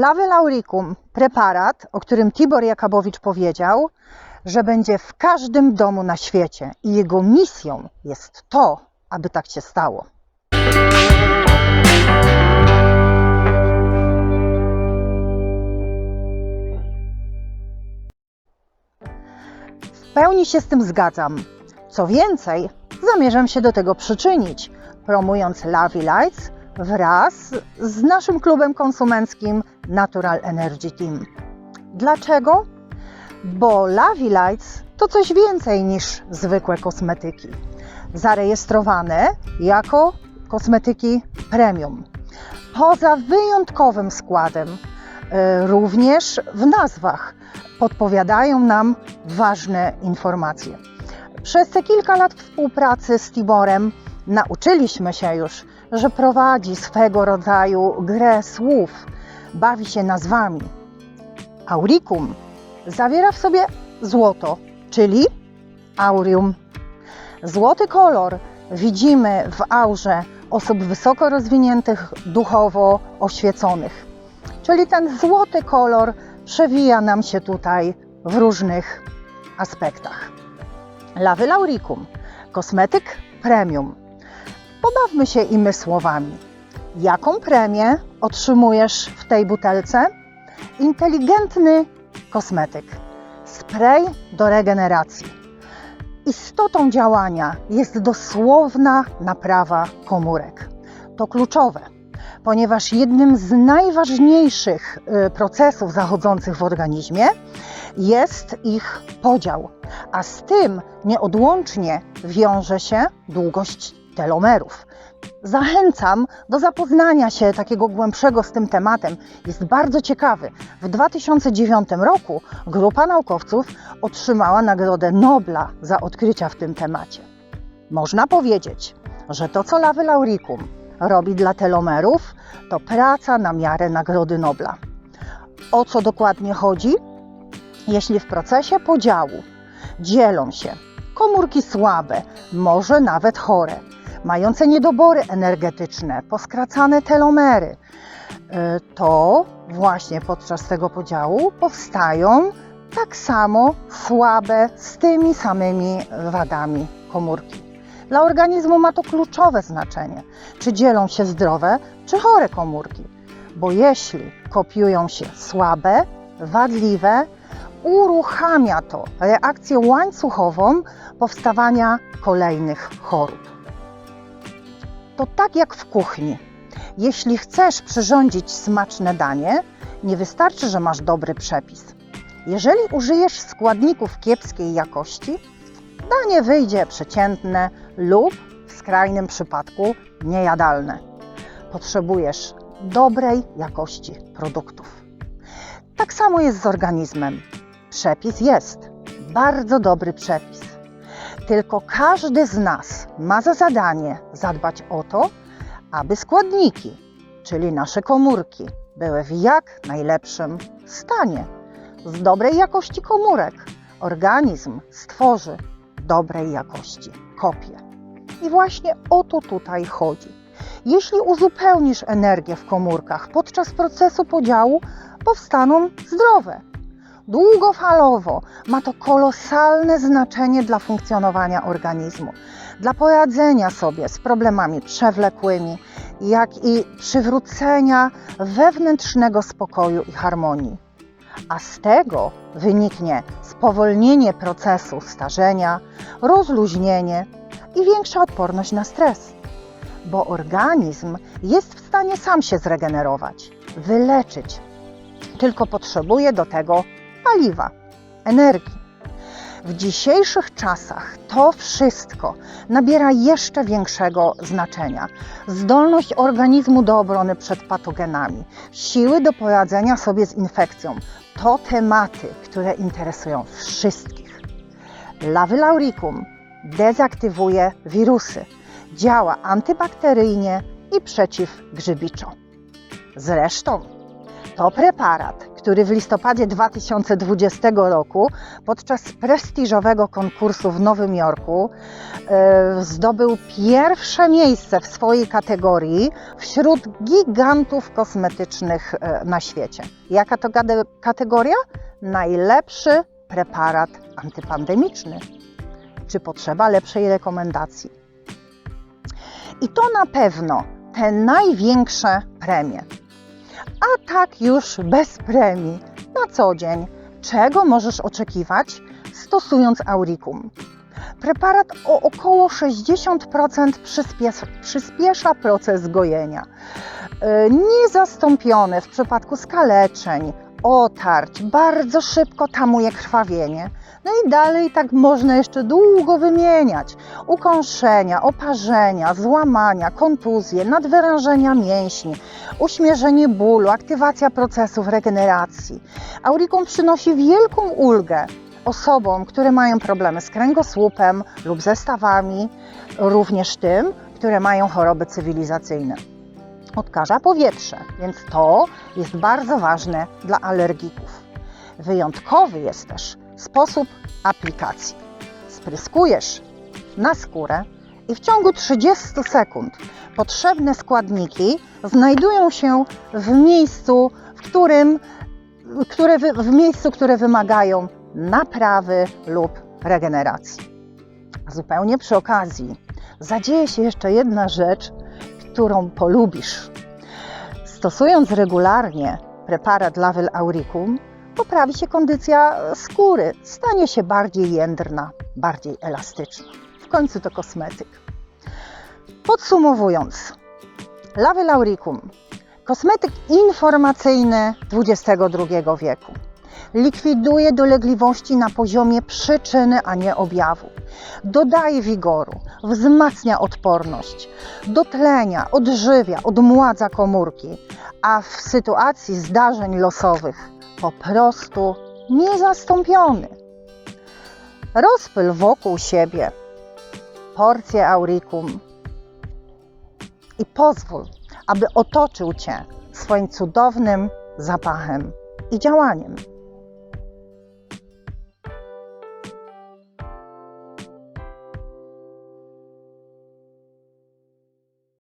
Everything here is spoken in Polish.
Lawy lauricum, preparat, o którym Tibor Jakabowicz powiedział, że będzie w każdym domu na świecie i jego misją jest to, aby tak się stało. W pełni się z tym zgadzam. Co więcej, zamierzam się do tego przyczynić, promując Lavi Lights wraz z naszym klubem konsumenckim Natural Energy Team. Dlaczego? Bo Lavi Lights to coś więcej niż zwykłe kosmetyki. Zarejestrowane jako kosmetyki premium. Poza wyjątkowym składem, y, również w nazwach podpowiadają nam ważne informacje. Przez te kilka lat współpracy z Tiborem nauczyliśmy się już, że prowadzi swego rodzaju grę słów, bawi się nazwami. Auricum zawiera w sobie złoto, czyli aurium. Złoty kolor widzimy w aurze osób wysoko rozwiniętych, duchowo oświeconych. Czyli ten złoty kolor przewija nam się tutaj w różnych aspektach. Lawy Lauricum, kosmetyk premium. Pobawmy się i my słowami. Jaką premię otrzymujesz w tej butelce? Inteligentny kosmetyk. Spray do regeneracji. Istotą działania jest dosłowna naprawa komórek. To kluczowe, ponieważ jednym z najważniejszych y, procesów zachodzących w organizmie jest ich podział, a z tym nieodłącznie wiąże się długość telomerów. Zachęcam do zapoznania się takiego głębszego z tym tematem. Jest bardzo ciekawy. W 2009 roku grupa naukowców otrzymała Nagrodę Nobla za odkrycia w tym temacie. Można powiedzieć, że to, co Lawy Lauricum robi dla telomerów, to praca na miarę Nagrody Nobla. O co dokładnie chodzi? Jeśli w procesie podziału dzielą się komórki słabe, może nawet chore, mające niedobory energetyczne, poskracane telomery, y, to właśnie podczas tego podziału powstają tak samo słabe z tymi samymi wadami komórki. Dla organizmu ma to kluczowe znaczenie, czy dzielą się zdrowe, czy chore komórki, bo jeśli kopiują się słabe, wadliwe, uruchamia to reakcję łańcuchową powstawania kolejnych chorób. To tak jak w kuchni. Jeśli chcesz przyrządzić smaczne danie, nie wystarczy, że masz dobry przepis. Jeżeli użyjesz składników kiepskiej jakości, danie wyjdzie przeciętne lub w skrajnym przypadku niejadalne. Potrzebujesz dobrej jakości produktów. Tak samo jest z organizmem. Przepis jest, bardzo dobry przepis. Tylko każdy z nas ma za zadanie zadbać o to, aby składniki, czyli nasze komórki, były w jak najlepszym stanie. Z dobrej jakości komórek organizm stworzy dobrej jakości kopię. I właśnie o to tutaj chodzi. Jeśli uzupełnisz energię w komórkach podczas procesu podziału, powstaną zdrowe. Długofalowo ma to kolosalne znaczenie dla funkcjonowania organizmu, dla poradzenia sobie z problemami przewlekłymi, jak i przywrócenia wewnętrznego spokoju i harmonii. A z tego wyniknie spowolnienie procesu starzenia, rozluźnienie i większa odporność na stres, bo organizm jest w stanie sam się zregenerować, wyleczyć, tylko potrzebuje do tego paliwa, energii. W dzisiejszych czasach to wszystko nabiera jeszcze większego znaczenia. Zdolność organizmu do obrony przed patogenami, siły do poradzenia sobie z infekcją to tematy, które interesują wszystkich. Lawy lauricum dezaktywuje wirusy, działa antybakteryjnie i przeciwgrzybiczo. Zresztą to preparat, który w listopadzie 2020 roku podczas prestiżowego konkursu w Nowym Jorku e, zdobył pierwsze miejsce w swojej kategorii wśród gigantów kosmetycznych e, na świecie. Jaka to kategoria? Najlepszy preparat antypandemiczny. Czy potrzeba lepszej rekomendacji? I to na pewno te największe premie. A tak już bez premii, na co dzień, czego możesz oczekiwać stosując Auricum? Preparat o około 60% przyspiesza, przyspiesza proces gojenia. Yy, Niezastąpiony w przypadku skaleczeń, otarć, bardzo szybko tamuje krwawienie. No i dalej tak można jeszcze długo wymieniać. Ukąszenia, oparzenia, złamania, kontuzje, nadwyrężenia mięśni, uśmierzenie bólu, aktywacja procesów regeneracji. Auricum przynosi wielką ulgę osobom, które mają problemy z kręgosłupem lub ze stawami, również tym, które mają choroby cywilizacyjne. Odkaża powietrze, więc to jest bardzo ważne dla alergików. Wyjątkowy jest też sposób aplikacji. Spryskujesz na skórę i w ciągu 30 sekund potrzebne składniki znajdują się w miejscu, w którym, które, w miejscu, które wymagają naprawy lub regeneracji. A zupełnie przy okazji zadzieje się jeszcze jedna rzecz, którą polubisz. Stosując regularnie preparat Lavel Auricum, poprawi się kondycja skóry, stanie się bardziej jędrna, bardziej elastyczna. W końcu to kosmetyk. Podsumowując, Lavel Auricum kosmetyk informacyjny XXI wieku. Likwiduje dolegliwości na poziomie przyczyny, a nie objawu. Dodaje wigoru, wzmacnia odporność, dotlenia, odżywia, odmładza komórki, a w sytuacji zdarzeń losowych po prostu niezastąpiony. Rozpyl wokół siebie porcję auricum i pozwól, aby otoczył Cię swoim cudownym zapachem i działaniem.